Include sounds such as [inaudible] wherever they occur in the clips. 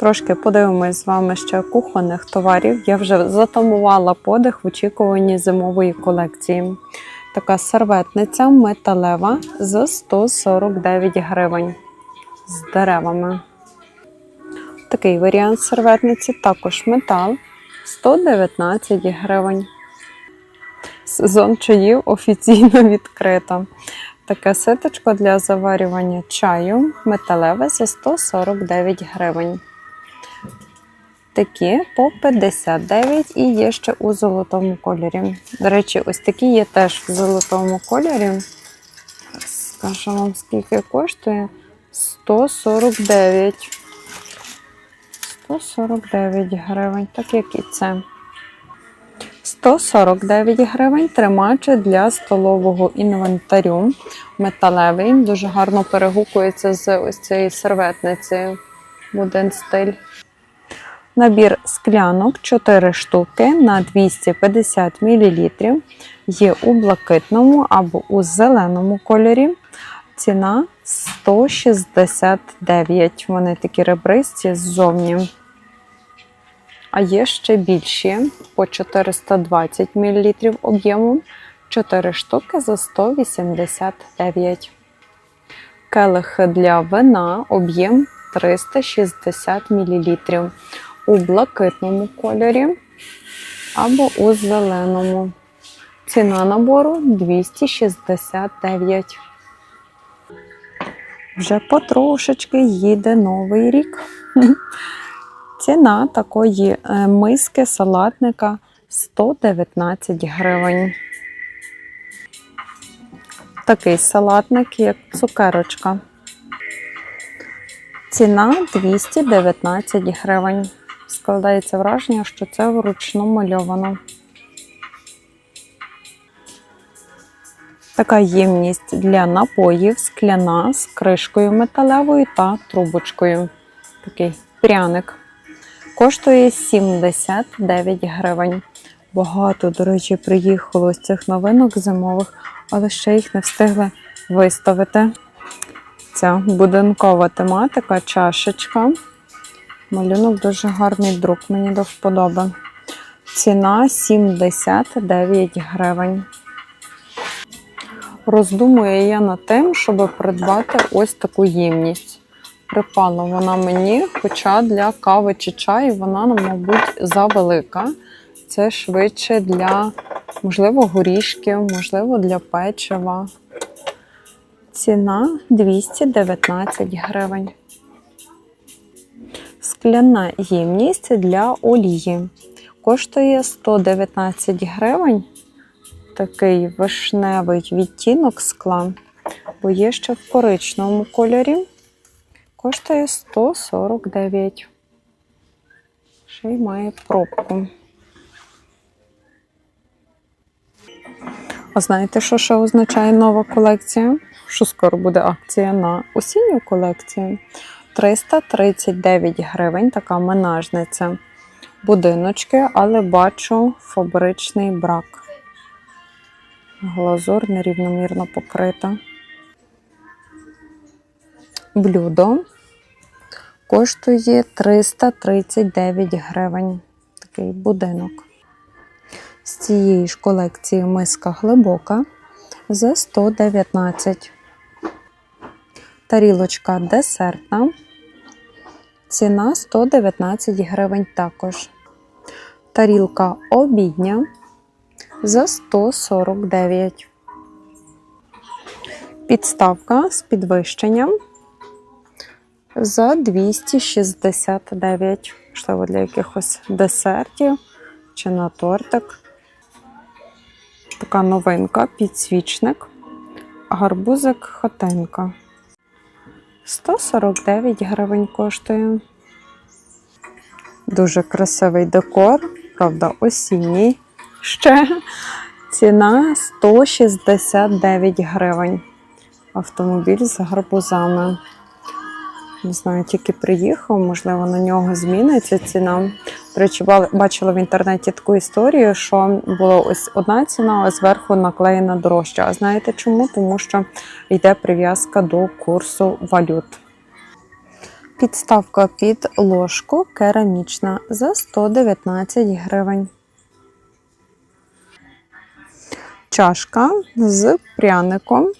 Трошки подивимось з вами ще кухонних товарів. Я вже затамувала подих в очікуванні зимової колекції. Така серветниця металева за 149 гривень з деревами. Такий варіант серветниці також метал 119 гривень. Сезон чаїв офіційно [laughs] відкрито. Таке ситочко для заварювання чаю металеве за 149 гривень. Такі по 59 і є ще у золотому кольорі. До речі, ось такі є теж в золотому кольорі. Скажу вам, скільки коштує? 149. 149 гривень, так як і це. 149 гривень тримач для столового інвентарю. Металевий, дуже гарно перегукується з ось цією серветницею. Один стиль. Набір склянок 4 штуки на 250 мл. Є у блакитному або у зеленому кольорі. Ціна 169. Вони такі ребристі ззовні. А є ще більші по 420 мл об'єму. 4 штуки за 189. Келихи для вина об'єм 360 мл у блакитному кольорі або у зеленому. Ціна набору 269. Вже потрошечки їде новий рік. [laughs] Ціна такої е, миски салатника 119 гривень. Такий салатник, як цукерочка. Ціна 219 гривень. Складається враження, що це вручну мальовано. Така ємність для напоїв скляна з кришкою металевою та трубочкою. Такий пряник. Коштує 79 гривень. Багато, до речі, приїхало з цих новинок зимових, але ще їх не встигли виставити. Ця будинкова тематика, чашечка. Малюнок дуже гарний друк, мені до вподоби. Ціна 79 гривень. Роздумую я над тим, щоб придбати ось таку ємність. Припала вона мені, хоча для кави чи чаю вона, мабуть, завелика. Це швидше для, можливо, горішків, можливо, для печива. Ціна 219 гривень. Скляна ємність для олії. Коштує 119 гривень. Такий вишневий відтінок скла, бо є ще в коричневому кольорі. Коштує 149. Ще й має пробку. А знаєте, що ще означає нова колекція? Що скоро буде акція на осінню колекцію? 339 гривень, така менажниця. Будиночки, але бачу фабричний брак. Глазур нерівномірно покрита. Блюдо коштує 339 гривень. Такий будинок. З цієї ж колекції миска глибока за 119. Тарілочка десертна. Ціна 119 гривень також. Тарілка обідня за 149. Підставка з підвищенням за 269. Можливо, для якихось десертів чи на тортик. Така новинка, підсвічник, гарбузик хатинка. 149 гривень коштує. Дуже красивий декор, правда, осінній. Ще ціна 169 гривень. Автомобіль з гарбузами. Не знаю, тільки приїхав, можливо, на нього зміниться ціна. До речі, бачила в інтернеті таку історію, що була ось одна ціна, а зверху наклеєна дорожча. А знаєте чому? Тому що йде прив'язка до курсу валют. Підставка під ложку керамічна за 119 гривень. Чашка з пряником.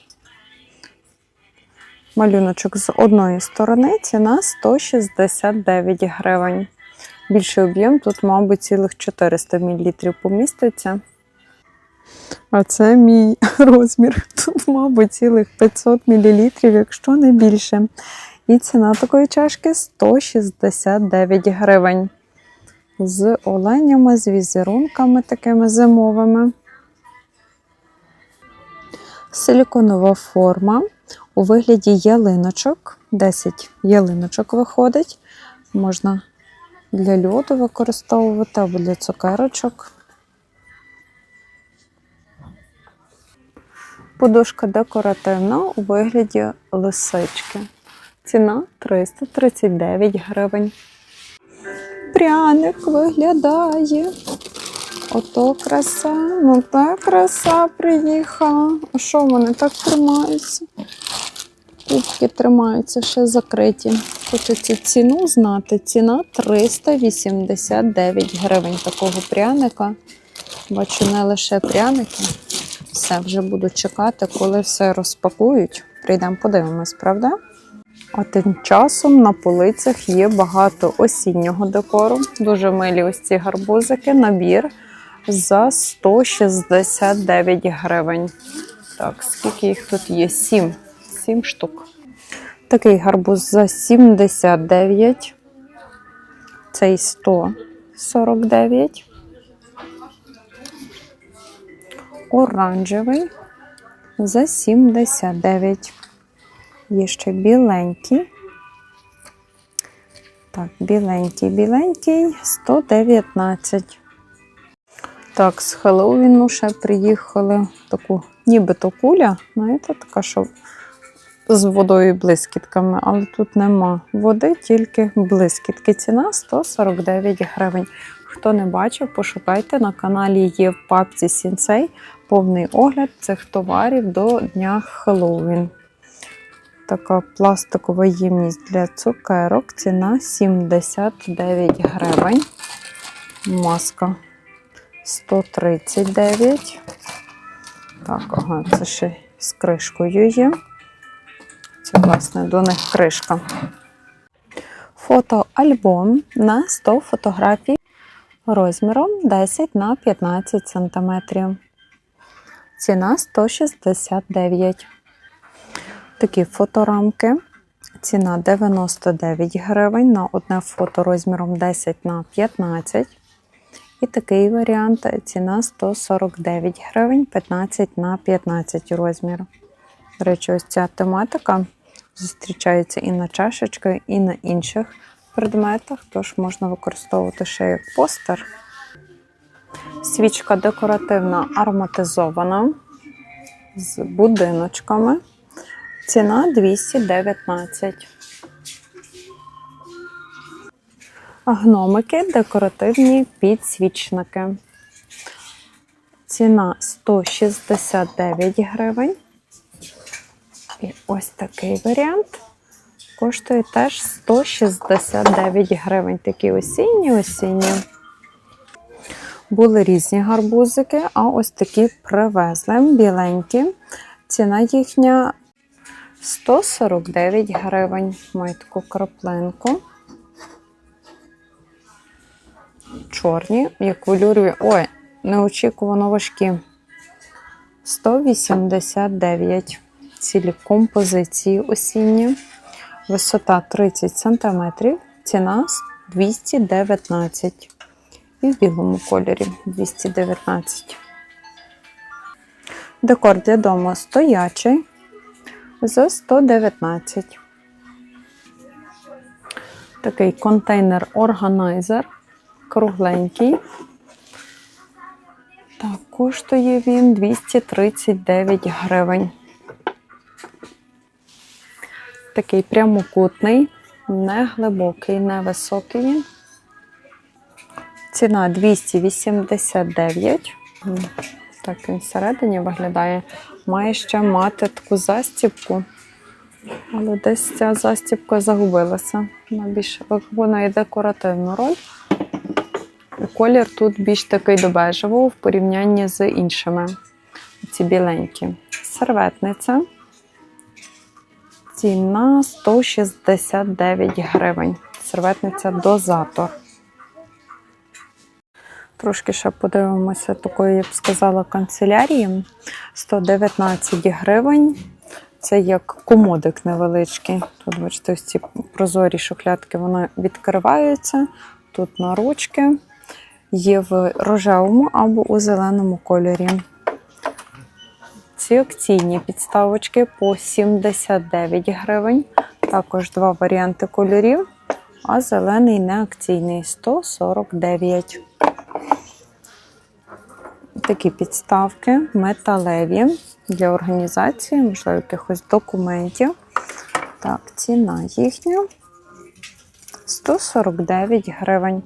Малюночок з одної сторони, ціна 169 гривень. Більший об'єм тут, мабуть, цілих 400 мл поміститься. А це мій [laughs] розмір. Тут, мабуть, цілих 500 мл, якщо не більше. І ціна такої чашки 169 гривень. З оленями, з візерунками такими зимовими. Силіконова форма у вигляді ялиночок. 10 ялиночок виходить. Можна для льоду використовувати або для цукерочок. Подушка декоративна у вигляді лисички. Ціна 339 гривень. Пряник виглядає. Ото краса, ну та краса приїхала. А що вони так тримаються? Кубки тримаються ще закриті. Хочеться ціну знати. Ціна 389 гривень такого пряника. Бачу, не лише пряники. Все, вже буду чекати, коли все розпакують. Прийдемо, подивимось, правда? А тим часом на полицях є багато осіннього декору. Дуже милі ось ці гарбузики. Набір за 169 гривень. Так, скільки їх тут є? Сім. Сім штук. Такий гарбуз за 79. Цей 149. Оранжевий за 79. Є ще біленький. Так, біленький, біленький 119. Так, з Хеллоуіну ще приїхали таку, нібито куля, знаєте, така, що з водою і блискітками, але тут нема води, тільки блискітки. Ціна 149 гривень. Хто не бачив, пошукайте на каналі є в папці Сінцей повний огляд цих товарів до Дня Хеллоуін. Така пластикова ємність для цукерок. Ціна 79 гривень. Маска 139. Так, ага, це ще з кришкою є. Це, власне, до них кришка. Фотоальбом на 100 фотографій розміром 10 на 15 см. Ціна 169. Такі фоторамки. Ціна 99 гривень на одне фото розміром 10 на 15. І такий варіант ціна 149 гривень 15 на 15 розмір. До речі, ось ця тематика зустрічається і на чашечках, і на інших предметах, тож можна використовувати ще як постер. Свічка декоративна ароматизована з будиночками. Ціна 219. Гномики декоративні підсвічники. Ціна 169 гривень. І ось такий варіант коштує теж 169 гривень. Такі осінні, осінні. Були різні гарбузики, а ось такі привезли біленькі. Ціна їхня 149 гривень. Має таку краплинку. Чорні, як велюрові. Ой, неочікувано важкі. 189 цілі композиції осінні. Висота 30 см, ціна 219 і в білому кольорі 219. Декор для дому стоячий за 119. Такий контейнер-органайзер кругленький. Так, коштує він 239 гривень. Такий прямокутний, не глибокий, не високий. Ціна 289. Так він всередині виглядає. Має ще мати таку застібку. Але десь ця застібка загубилася. Вона більш виконує декоративну роль. Колір тут більш такий до бежевого в порівнянні з іншими. Ці біленькі. Серветниця. Ціна 169 гривень. Серветниця дозатор. Трошки ще подивимося такої, я б сказала, канцелярії. 119 гривень. Це як комодик невеличкий. Тут, бачите, ось ці прозорі шухлядки вони відкриваються. Тут на ручки. Є в рожевому або у зеленому кольорі. Ці акційні підставочки по 79 гривень. Також два варіанти кольорів. А зелений не акційний 149. Такі підставки металеві для організації, можливо, якихось документів. Так, ціна їхня 149 гривень.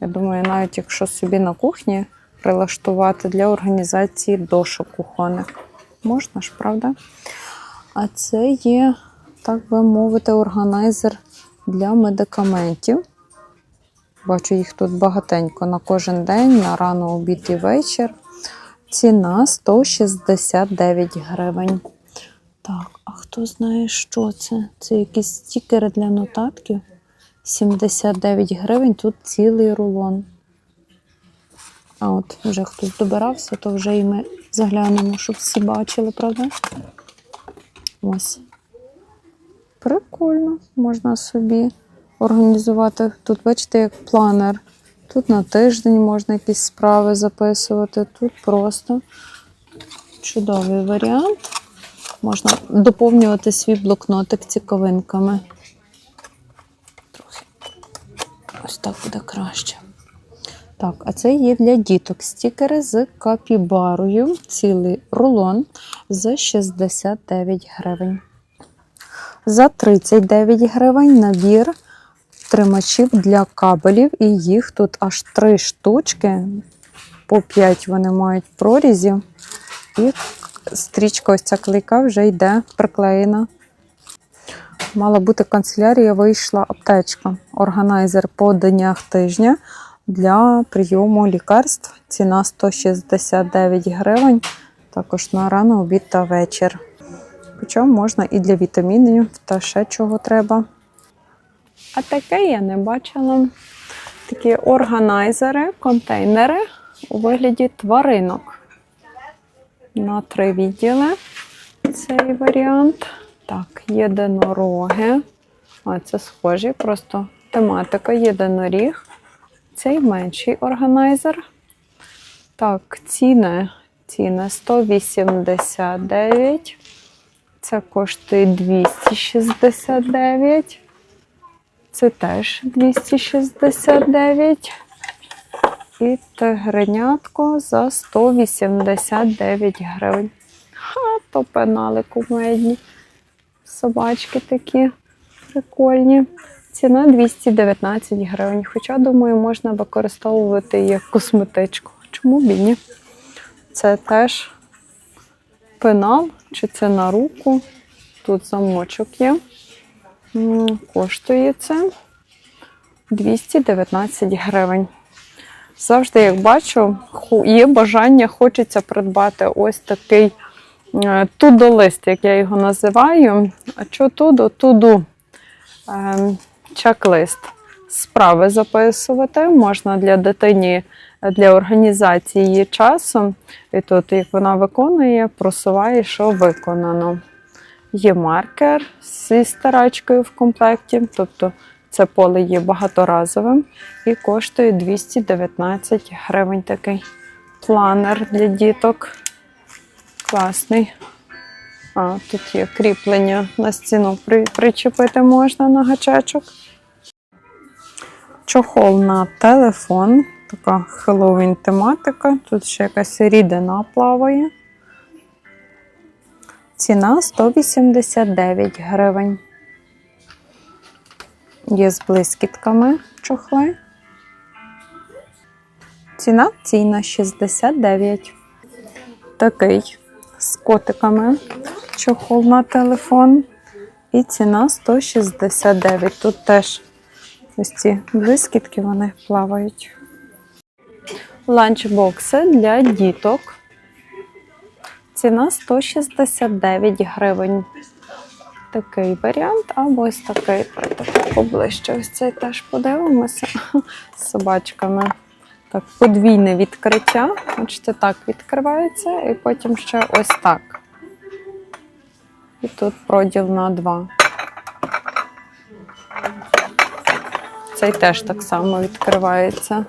Я думаю, навіть якщо собі на кухні прилаштувати для організації дошок кухонних. Можна ж, правда? А це є, так би мовити, органайзер для медикаментів. Бачу, їх тут багатенько на кожен день, на рано, обід і вечір. Ціна 169 гривень. Так, а хто знає, що це? Це якісь стікери для нотатків. 79 гривень, тут цілий рулон. А от вже хтось добирався, то вже і ми заглянемо, щоб всі бачили, правда? Ось. Прикольно, можна собі організувати. Тут, бачите, як планер. Тут на тиждень можна якісь справи записувати. Тут просто чудовий варіант. Можна доповнювати свій блокнотик цікавинками. Трохи. Ось так буде краще. Так, а це є для діток стікери з капібарою. Цілий рулон за 69 гривень. За 39 гривень набір тримачів для кабелів, і їх тут аж три штучки. По 5 вони мають прорізів. І стрічка ось ця клейка вже йде приклеєна. Мала бути канцелярія, вийшла аптечка. Органайзер по днях тижня для прийому лікарств. Ціна 169 гривень. Також на рано, обід та вечір. Причому можна і для вітамінів, та ще чого треба. А таке я не бачила. Такі органайзери, контейнери у вигляді тваринок. На три відділи цей варіант. Так, єдинороги. А це схожі, просто тематика єдиноріг. Цей менший органайзер. Так, ціни. Ціни 189. Це коштує 269. Це теж 269. І тигренятко за 189 гривень. Ха, то пенали кумедні. Собачки такі прикольні. Ціна 219 гривень. Хоча, думаю, можна використовувати як косметичку. Чому б і ні? Це теж пенал, чи це на руку. Тут замочок є. Коштує це 219 гривень. Завжди, як бачу, є бажання, хочеться придбати ось такий тудо-лист, як я його називаю. А що туду? Чек-лист. Справи записувати можна для дитині для організації часу. І тут, як вона виконує, просуває, що виконано. Є маркер зі старачкою в комплекті, тобто це поле є багаторазовим і коштує 219 гривень такий планер для діток. Класний. А, тут є кріплення на стіну при, причепити можна на гачечок. Чохол на телефон. Така Хеллоуін тематика. Тут ще якась рідина плаває. Ціна 189 гривень. Є з блискітками чохли. Ціна ціна 69. Такий з котиками чохол на телефон. І ціна 169. Тут теж ось ці блискітки вони плавають. Ланчбокси для діток. Ціна 169 гривень. Такий варіант, або ось такий. Так, поближче. Ось цей теж подивимося [laughs] з собачками. Так, подвійне відкриття. Бачите, так відкривається, і потім ще ось так. І тут проділ на два. Цей теж так само відкривається.